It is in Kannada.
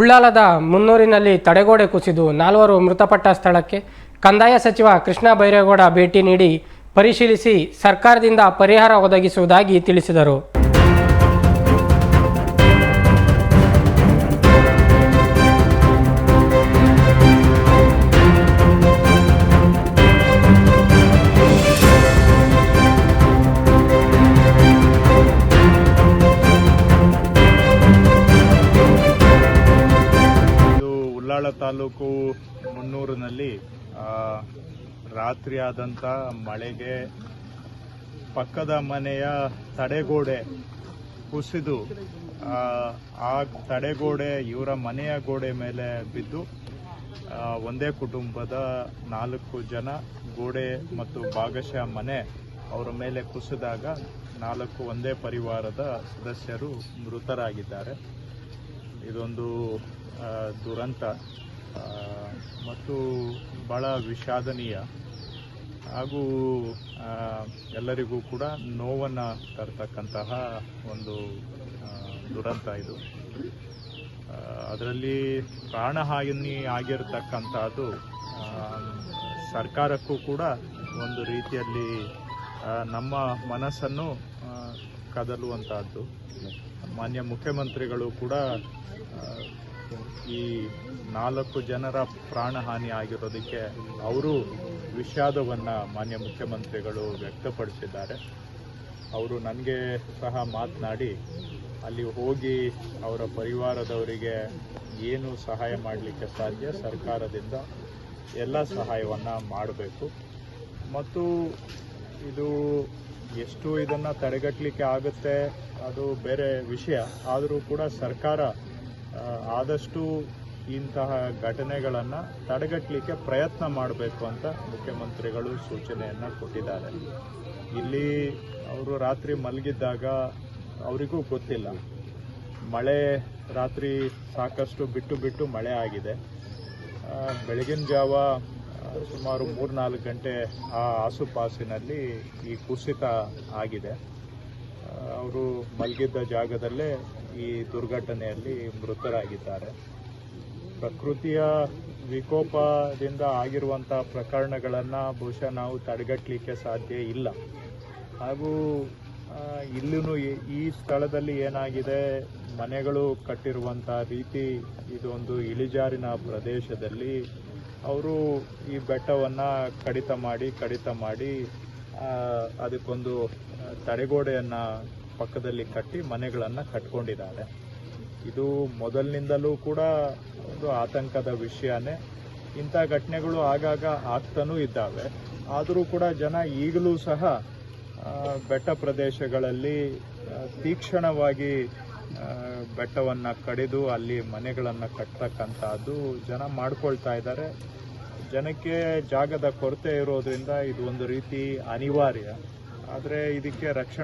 ಉಳ್ಳಾಲದ ಮುನ್ನೂರಿನಲ್ಲಿ ತಡೆಗೋಡೆ ಕುಸಿದು ನಾಲ್ವರು ಮೃತಪಟ್ಟ ಸ್ಥಳಕ್ಕೆ ಕಂದಾಯ ಸಚಿವ ಕೃಷ್ಣ ಬೈರೇಗೌಡ ಭೇಟಿ ನೀಡಿ ಪರಿಶೀಲಿಸಿ ಸರ್ಕಾರದಿಂದ ಪರಿಹಾರ ಒದಗಿಸುವುದಾಗಿ ತಿಳಿಸಿದರು. ಉಳ್ಳಾಳ ತಾಲೂಕು ಮುನ್ನೂರಿನಲ್ಲಿ ರಾತ್ರಿ ಆದಂಥ ಮಳೆಗೆ ಪಕ್ಕದ ಮನೆಯ ತಡೆಗೋಡೆ ಕುಸಿದು ಆ, ತಡೆಗೋಡೆ ಇವರ ಮನೆಯ ಗೋಡೆ ಮೇಲೆ ಬಿದ್ದು ಒಂದೇ ಕುಟುಂಬದ ನಾಲ್ಕು ಜನ ಗೋಡೆ ಮತ್ತು ಭಾಗಶಃ ಮನೆ ಅವರ ಮೇಲೆ ಕುಸಿದಾಗ ನಾಲ್ಕು ಒಂದೇ ಪರಿವಾರದ ಸದಸ್ಯರು ಮೃತರಾಗಿದ್ದಾರೆ. ಇದೊಂದು ದುರಂತ ಮತ್ತು ಭಾಳ ವಿಷಾದನೀಯ. ಹಾಗೂ ಎಲ್ಲರಿಗೂ ಕೂಡ ನೋವನ್ನು ತರ್ತಕ್ಕಂತಹ ಒಂದು ದುರಂತ ಇದು. ಅದರಲ್ಲಿ ಪ್ರಾಣಹಾನಿ ಆಗಿರತಕ್ಕಂಥದ್ದು ಸರ್ಕಾರಕ್ಕೂ ಕೂಡ ಒಂದು ರೀತಿಯಲ್ಲಿ ನಮ್ಮ ಮನಸ್ಸನ್ನು ಕದಲುವಂತಹದ್ದು ಮಾನ್ಯ ಮುಖ್ಯಮಂತ್ರಿಗಳು ಕೂಡ ಈ ನಾಲ್ಕು ಜನರ ಪ್ರಾಣಹಾನಿ ಆಗಿರೋದಕ್ಕೆ ಅವರು ವಿಷಾದವನ್ನು ಮಾನ್ಯ ಮುಖ್ಯಮಂತ್ರಿಗಳು ವ್ಯಕ್ತಪಡಿಸಿದ್ದಾರೆ. ಅವರು ನನಗೆ ಸಹ ಮಾತನಾಡಿ, ಅಲ್ಲಿ ಹೋಗಿ ಅವರ ಪರಿವಾರದವರಿಗೆ ಏನು ಸಹಾಯ ಮಾಡಲಿಕ್ಕೆ ಸಾಧ್ಯ, ಸರ್ಕಾರದಿಂದ ಎಲ್ಲ ಸಹಾಯವನ್ನು ಮಾಡಬೇಕು. ಮತ್ತು ಇದು ಎಷ್ಟು ಇದನ್ನು ತಡೆಗಟ್ಟಲಿಕ್ಕೆ ಆಗುತ್ತೆ, ಅದು ಬೇರೆ ವಿಷಯ. ಆದರೂ ಕೂಡ ಸರ್ಕಾರ ಆದಷ್ಟು ಇಂತಹ ಘಟನೆಗಳನ್ನು ತಡೆಗಟ್ಟಲಿಕ್ಕೆ ಪ್ರಯತ್ನ ಮಾಡಬೇಕು ಅಂತ ಮುಖ್ಯಮಂತ್ರಿಗಳು ಸೂಚನೆಯನ್ನು ಕೊಟ್ಟಿದ್ದಾರೆ. ಇಲ್ಲಿ ಅವರು ರಾತ್ರಿ ಮಲಗಿದ್ದಾಗ ಅವರಿಗೂ ಗೊತ್ತಿಲ್ಲ. ಮಳೆ ರಾತ್ರಿ ಸಾಕಷ್ಟು ಬಿಟ್ಟು ಬಿಟ್ಟು ಮಳೆ ಆಗಿದೆ. ಬೆಳಗಿನ ಜಾವ ಸುಮಾರು ಸುಮಾರು ಮೂರ್ನಾಲ್ಕು ಗಂಟೆ ಆ ಆಸುಪಾಸಿನಲ್ಲಿ ಈ ಕುಸಿತ ಆಗಿದೆ. ಅವರು ಮಲಗಿದ್ದ ಜಾಗದಲ್ಲೇ ಈ ದುರ್ಘಟನೆಯಲ್ಲಿ ಮೃತರಾಗಿದ್ದಾರೆ. ಪ್ರಕೃತಿಯ ವಿಕೋಪದಿಂದ ಆಗಿರುವಂಥ ಪ್ರಕರಣಗಳನ್ನು ಬಹುಶಃ ನಾವು ತಡೆಗಟ್ಟಲಿಕ್ಕೆ ಸಾಧ್ಯ ಇಲ್ಲ. ಹಾಗೂ ಇಲ್ಲೂ ಈ ಸ್ಥಳದಲ್ಲಿ ಏನಾಗಿದೆ, ಮನೆಗಳು ಕಟ್ಟಿರುವಂಥ ರೀತಿ ಇದೊಂದು ಇಳಿಜಾರಿನ ಪ್ರದೇಶದಲ್ಲಿ ಅವರು ಈ ಬೆಟ್ಟವನ್ನು ಕಡಿತ ಮಾಡಿ ಕಡಿತ ಮಾಡಿ ಅದಕ್ಕೊಂದು ತಡೆಗೋಡೆಯನ್ನು ಪಕ್ಕದಲ್ಲಿ ಕಟ್ಟಿ ಮನೆಗಳನ್ನು ಕಟ್ಕೊಂಡಿದ್ದಾರೆ. ಇದು ಮೊದಲಿನಿಂದಲೂ ಕೂಡ ಒಂದು ಆತಂಕದ ವಿಷಯನೇ. ಇಂಥ ಘಟನೆಗಳು ಆಗಾಗ ಆಗ್ತಾನೂ ಇದ್ದಾವೆ. ಆದರೂ ಕೂಡ ಜನ ಈಗಲೂ ಸಹ ಬೆಟ್ಟ ಪ್ರದೇಶಗಳಲ್ಲಿ ತೀಕ್ಷಣವಾಗಿ ಬೆಟ್ಟವನ್ನು ಕಡಿದು ಅಲ್ಲಿ ಮನೆಗಳನ್ನು ಕಟ್ಟತಕ್ಕಂಥದ್ದು ಜನ ಮಾಡ್ಕೊಳ್ತಾ ಇದ್ದಾರೆ. ಜನಕ್ಕೆ ಜಾಗದ ಕೊರತೆ ಇರೋದ್ರಿಂದ ಇದು ಒಂದು ರೀತಿ ಅನಿವಾರ್ಯ. ಆದರೆ ಇದಕ್ಕೆ ರಕ್ಷಣೆ